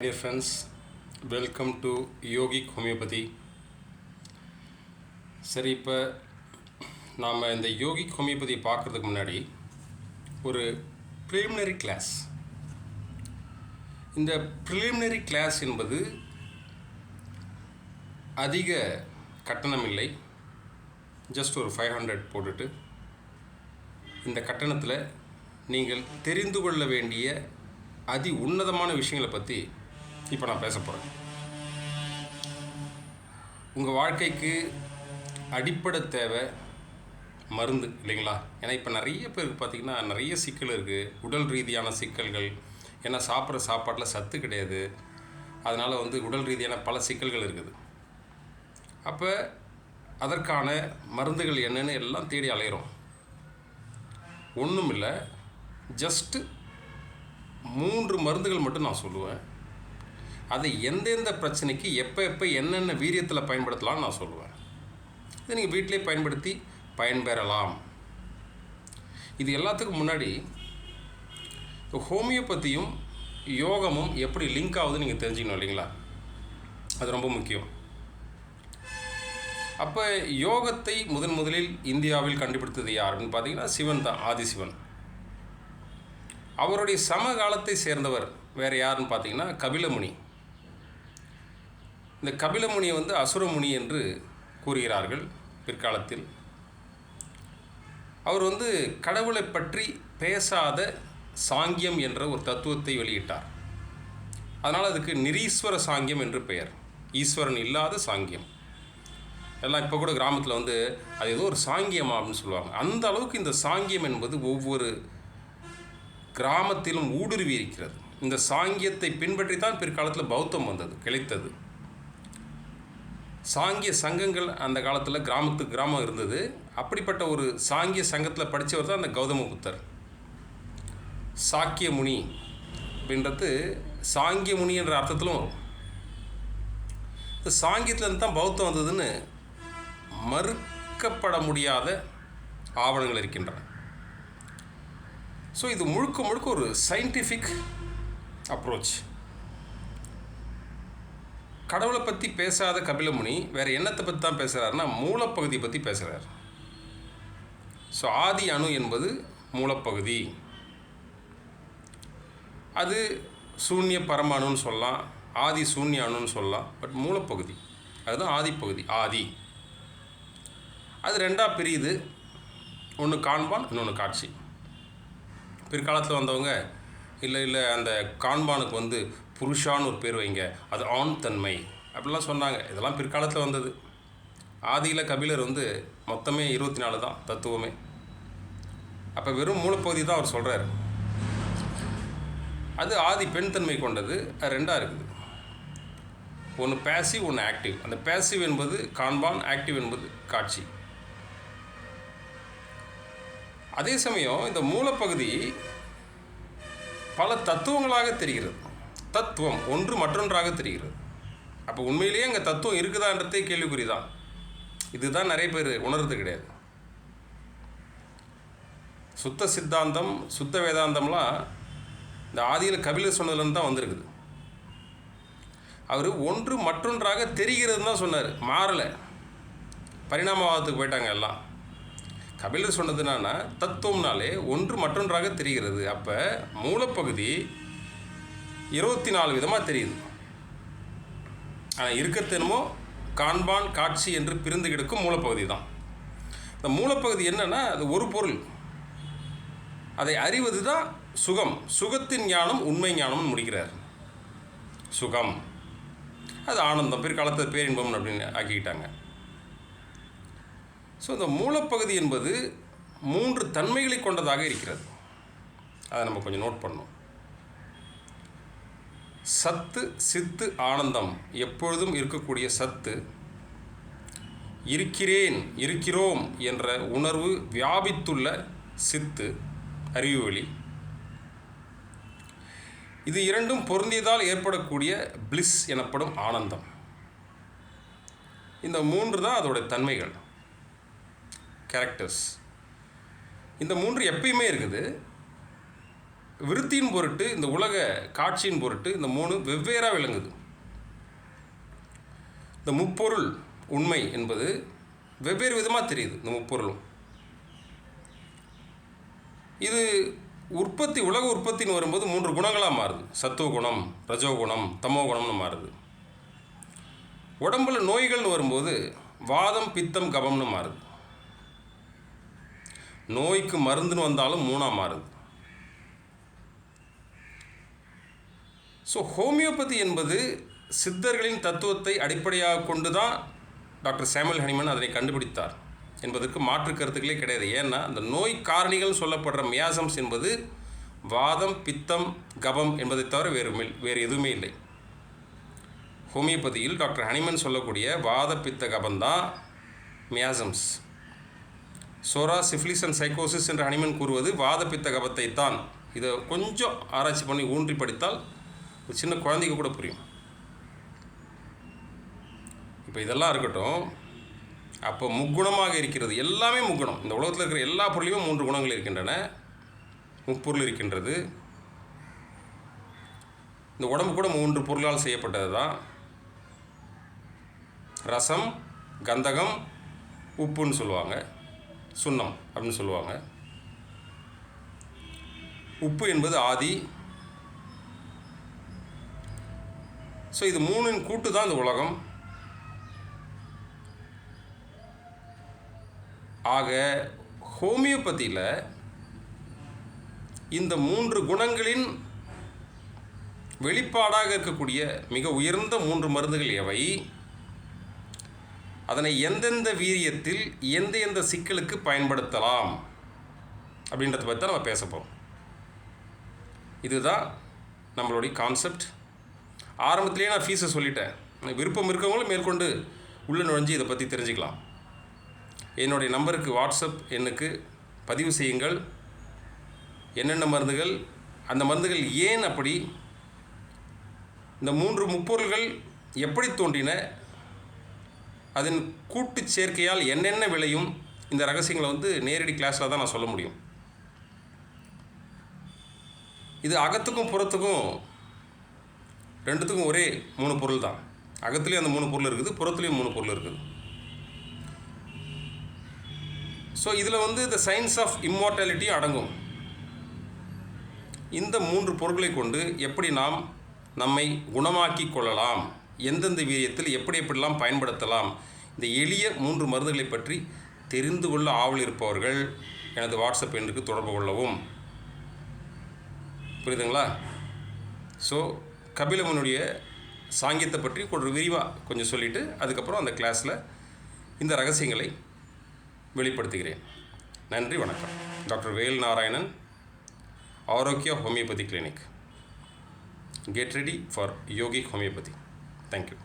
dear friends welcome to yogic homeopathy சரி இப்போ நாம் இந்த யோகிக் ஹோமியோபதியை பார்க்குறதுக்கு முன்னாடி ஒரு ப்ரிலிமினரி கிளாஸ் இந்த ப்ரிலிமினரி கிளாஸ் என்பது அதிக கட்டணம் இல்லை. ஜஸ்ட் ஒரு ஃபைவ் ஹண்ட்ரட் போட்டுட்டு இந்த கட்டணத்தில் நீங்கள் தெரிந்து கொள்ள வேண்டிய அதி உன்னதமான விஷயங்களை பற்றி இப்போ நான் பேச போகிறேன் உங்கள் வாழ்க்கைக்கு அடிப்படை தேவை மருந்து இல்லைங்களா? ஏன்னா இப்போ நிறைய பேருக்கு பார்த்திங்கன்னா நிறைய சிக்கல் இருக்குது உடல் ரீதியான சிக்கல்கள். ஏன்னா சாப்பிட்ற சாப்பாட்டில் சத்து கிடையாது. அதனால் வந்து உடல் ரீதியான பல சிக்கல்கள் இருக்குது. அப்போ அதற்கான மருந்துகள் என்னென்னு எல்லாம் தேடி அலையிறோம். ஒன்றும் இல்லை ஜஸ்ட்டு மூன்று மருந்துகள் மட்டும் நான் சொல்லுவேன். அதை எந்தெந்த பிரச்சனைக்கு எப்போ எப்போ என்னென்ன வீரியத்தில் பயன்படுத்தலாம்னு நான் சொல்லுவேன். இதை நீங்கள் வீட்டிலே பயன்படுத்தி பயன்பெறலாம். இது எல்லாத்துக்கும் முன்னாடி ஹோமியோபதியும் யோகமும் எப்படி லிங்க் ஆகுதுன்னு நீங்கள் தெரிஞ்சுக்கணும் இல்லைங்களா? அது ரொம்ப முக்கியம். அப்போ யோகத்தை முதன் முதலில் இந்தியாவில் கண்டுபிடித்தது யாருன்னு பார்த்தீங்கன்னா சிவன் தான் ஆதிசிவன். அவருடைய சமகாலத்தை சேர்ந்தவர் வேறு யாருன்னு பார்த்தீங்கன்னா கபிலமுனி. இந்த கபிலமுனியை வந்து அசுரமுனி என்று கூறுகிறார்கள் பிற்காலத்தில். அவர் வந்து கடவுளை பற்றி பேசாத சாங்கியம் என்ற ஒரு தத்துவத்தை வெளியிட்டார். அதனால் அதுக்கு நிரீஸ்வர சாங்கியம் என்று பெயர். ஈஸ்வரன் இல்லாத சாங்கியம். எல்லாம் இப்போ கூட கிராமத்தில் வந்து அது ஏதோ ஒரு சாங்கியம் அப்படின்னு சொல்லுவாங்க. அந்த அளவுக்கு இந்த சாங்கியம் என்பது ஒவ்வொரு கிராமத்திலும் ஊடுருவி இருக்கிறது. இந்த சாங்கியத்தை பின்பற்றி தான் பிற்காலத்தில் பௌத்தம் வந்தது கிளைத்தது. சாங்கிய சங்கங்கள் அந்த காலத்தில் கிராமத்துக்கு கிராமம் இருந்தது. அப்படிப்பட்ட ஒரு சாங்கிய சங்கத்தில் படித்தவர் தான் அந்த கௌதம புத்தர் சாக்கிய முனி அப்படின்றது சாங்கிய முனி என்ற அர்த்தத்திலும் வரும் சாங்கியத்துலேருந்து தான் பௌத்தம் வந்ததுன்னு மறுக்கப்பட முடியாத ஆவணங்கள் இருக்கின்றன. ஸோ இது முழுக்க முழுக்க ஒரு சயின்டிஃபிக் அப்ரோச் கடவுளை பற்றி பேசாத கபிலமுனி வேறு என்னத்தை பற்றி தான் பேசுகிறாருன்னா மூலப்பகுதியை பற்றி பேசுகிறார் ஸோ ஆதி அணு என்பது மூலப்பகுதி. அது சூன்ய பரம அணுன்னு சொல்லலாம் ஆதி சூன்ய அணுன்னு சொல்லலாம் பட் மூலப்பகுதி. அதுதான் ஆதிப்பகுதி ஆதி. அது ரெண்டாக பிரியுது. ஒன்று காண்பான் இன்னொன்று காட்சி. பிற்காலத்தில் வந்தவங்க இல்லை இல்லை அந்த காண்பானுக்கு வந்து புருஷான்னு ஒரு பேர் வைங்க. அது ஆண் தன்மை. அப்படிலாம் சொன்னாங்க. இதெல்லாம் பிற்காலத்தில் வந்தது. ஆதியில் கபிலர் வந்து மொத்தமே இருபத்தி நாலு தான் தத்துவமே. அப்போ வெறும் மூலப்பகுதி தான் அவர் சொல்கிறார் அது ஆதி பெண் தன்மை கொண்டது. அது ரெண்டாக இருக்குது. ஒன்று பேசிவ் ஒன்று ஆக்டிவ் அந்த பேசிவ் என்பது காண்பான் ஆக்டிவ் என்பது காட்சி. அதே சமயம் இந்த மூலப்பகுதி பல தத்துவங்களாக தெரிகிறது. தத்துவம் ஒன்று மற்றொன்றாக தெரிகிறது. அப்போ உண்மையிலேயே அங்கே தத்துவம் இருக்குதான்றதே கேள்விக்குறி தான் இதுதான் நிறைய பேர் உணர்றது கிடையாது. சுத்த சித்தாந்தம் சுத்த வேதாந்தம்லாம் இந்த ஆதியில் கபிலர் சொன்னதுலேருந்து தான் வந்திருக்குது. அவர் ஒன்று மற்றொன்றாக தெரிகிறதுன்னு தான் சொன்னார். மாறலை. பரிணாமவாதத்துக்கு போயிட்டாங்க எல்லாம். கபிலர் சொன்னது என்னன்னா தத்துவம்னாலே ஒன்று மற்றொன்றாக தெரிகிறது. அப்போ மூலப்பகுதி இருபத்தி நாலு விதமாக தெரியுது. ஆனால் இருக்கத்தெனமோ காண்பான் காட்சி என்று பிரிந்து கிடக்கும் மூலப்பகுதி தான். இந்த மூலப்பகுதி என்னென்னா அது ஒரு பொருள். அதை அறிவது தான் சுகம். சுகத்தின் ஞானம் உண்மை ஞானம்னு முடிக்கிறார். சுகம். அது ஆனந்தம். பிற்காலத்தில் பேரின்பம் அப்படின்னு ஆக்கிக்கிட்டாங்க. ஸோ இந்த மூலப்பகுதி என்பது மூன்று தன்மைகளை கொண்டதாக இருக்கிறது. அதை நம்ம கொஞ்சம் நோட் பண்ணோம் சத்து சித்து ஆனந்தம். எப்பொழுதும் இருக்கக்கூடிய சத்து. இருக்கிறேன் இருக்கிறோம் என்ற உணர்வு வியாபித்துள்ள சித்து. அறிவு வழி. இது இரண்டும் பொருந்தியதால் ஏற்படக்கூடிய பிளிஸ் எனப்படும் ஆனந்தம். இந்த மூன்று தான் அதோடைய தன்மைகள். கேரக்டர்ஸ் இந்த மூன்று எப்பயுமே இருக்குது. விருத்தியின் பொருட்டு இந்த உலக காட்சியின் பொருட்டு இந்த மூணு வெவ்வேறாக விளங்குது. இந்த முப்பொருள் உண்மை என்பது வெவ்வேறு விதமாக தெரியுது இந்த முப்பொருளும். இது உற்பத்தி உலக உற்பத்தின்னு வரும்போது மூன்று குணங்களாக மாறுது. சத்துவ குணம் ரஜோ குணம் தமோ குணம்னு மாறுது. உடம்புல நோய்கள்னு வரும்போது வாதம் பித்தம் கபம்னு மாறுது. நோய்க்கு மருந்துன்னு வந்தாலும் மூணாக மாறுது. ஸோ ஹோமியோபதி என்பது சித்தர்களின் தத்துவத்தை அடிப்படையாக கொண்டு தான் டாக்டர் சாமுவல் ஹனிமன் அதனை கண்டுபிடித்தார். என்பதற்கு மாற்று கருத்துக்களே கிடையாது. ஏன்னா அந்த நோய் காரணிகள் சொல்லப்படுற மியாசம்ஸ் என்பது வாதம் பித்தம் கபம் என்பதை தவிர வேறு வேறு எதுவுமே இல்லை. ஹோமியோபதியில் டாக்டர் ஹனிமன் சொல்லக்கூடிய வாத பித்த கபந்தான் மியாசம்ஸ். சோரா சிஃபிலிஸ் அண்ட் சைக்கோசிஸ் என்று ஹனிமன் கூறுவது வாத பித்த கபத்தை தான். இதை கொஞ்சம் ஆராய்ச்சி பண்ணி ஊன்றி படித்தால் ஒரு சின்ன குழந்தைக்கு கூட புரியும். இப்போ இதெல்லாம் இருக்கட்டும் அப்போ முக்குணமாக இருக்கிறது எல்லாமே முக்குணம். இந்த உலகத்தில் இருக்கிற எல்லா பொருளையும் மூன்று குணங்கள் இருக்கின்றன. முப்பொருள் இருக்கின்றது. இந்த உடம்பு கூட மூன்று பொருளால் செய்யப்பட்டது தான் ரசம் கந்தகம் உப்புன்னு சொல்லுவாங்க. சுண்ணம் அப்படின்னு சொல்லுவாங்க. உப்பு என்பது ஆதி ஸோ இது மூணின் கூட்டு தான் இந்த உலகம். ஆக ஹோமியோபதியில் இந்த மூன்று குணங்களின் வெளிப்பாடாக இருக்கக்கூடிய மிக உயர்ந்த மூன்று மருந்துகள் எவை? அதனை எந்தெந்த வீரியத்தில் எந்த எந்த சிக்கலுக்கு பயன்படுத்தலாம்? அப்படின்றத பற்றி தான் நம்ம பேச போகிறோம் இதுதான் நம்மளுடைய கான்செப்ட் ஆரம்பத்திலேயே நான் ஃபீஸை சொல்லிட்டேன். விருப்பம் இருக்கவங்களும் மேற்கொண்டு உள்ளே நுழைஞ்சு இதை பற்றி தெரிஞ்சுக்கலாம். என்னுடைய நம்பருக்கு வாட்ஸ்அப் எண்ணுக்கு பதிவு செய்யுங்கள். என்னென்ன மருந்துகள் அந்த மருந்துகள் ஏன் அப்படி இந்த மூன்று முப்பொருள்கள் எப்படி தோன்றின அதன் கூட்டு சேர்க்கையால் என்னென்ன விளையும் இந்த ரகசியங்களை வந்து நேரடி கிளாஸில் தான் நான் சொல்ல முடியும். இது அகத்துக்கும் புறத்துக்கும் ரெண்டுத்துக்கும் ஒரே மூணு பொருள் தான். அகத்துலேயும் அந்த மூணு பொருள் இருக்குது புறத்துலேயும் மூணு பொருள் இருக்குது. ஸோ இதில் வந்து இந்த சயின்ஸ் ஆஃப் இம்மார்டாலிட்டியும் அடங்கும். இந்த மூன்று பொருட்களை கொண்டு எப்படி நாம் நம்மை குணமாக்கி கொள்ளலாம்? எந்தெந்த வீரியத்தில் எப்படி எப்படிலாம் பயன்படுத்தலாம்? இந்த எளிய மூன்று மருந்துகளை பற்றி தெரிந்து கொள்ள ஆவல் இருப்பவர்கள் எனது வாட்ஸ்அப் எண்ணுக்கு தொடர்பு கொள்ளவும். புரியுதுங்களா? ஸோ கபிலமனுடைய சாங்கியத்தை பற்றி கொஞ்சம் விரிவாக கொஞ்சம் சொல்லிவிட்டு அதுக்கப்புறம் அந்த கிளாஸில் இந்த ரகசியங்களை வெளிப்படுத்துகிறேன். நன்றி வணக்கம். Doctor Vel Narayanan Arokya homeopathy clinic. Get ready for yogic homeopathy. Thank you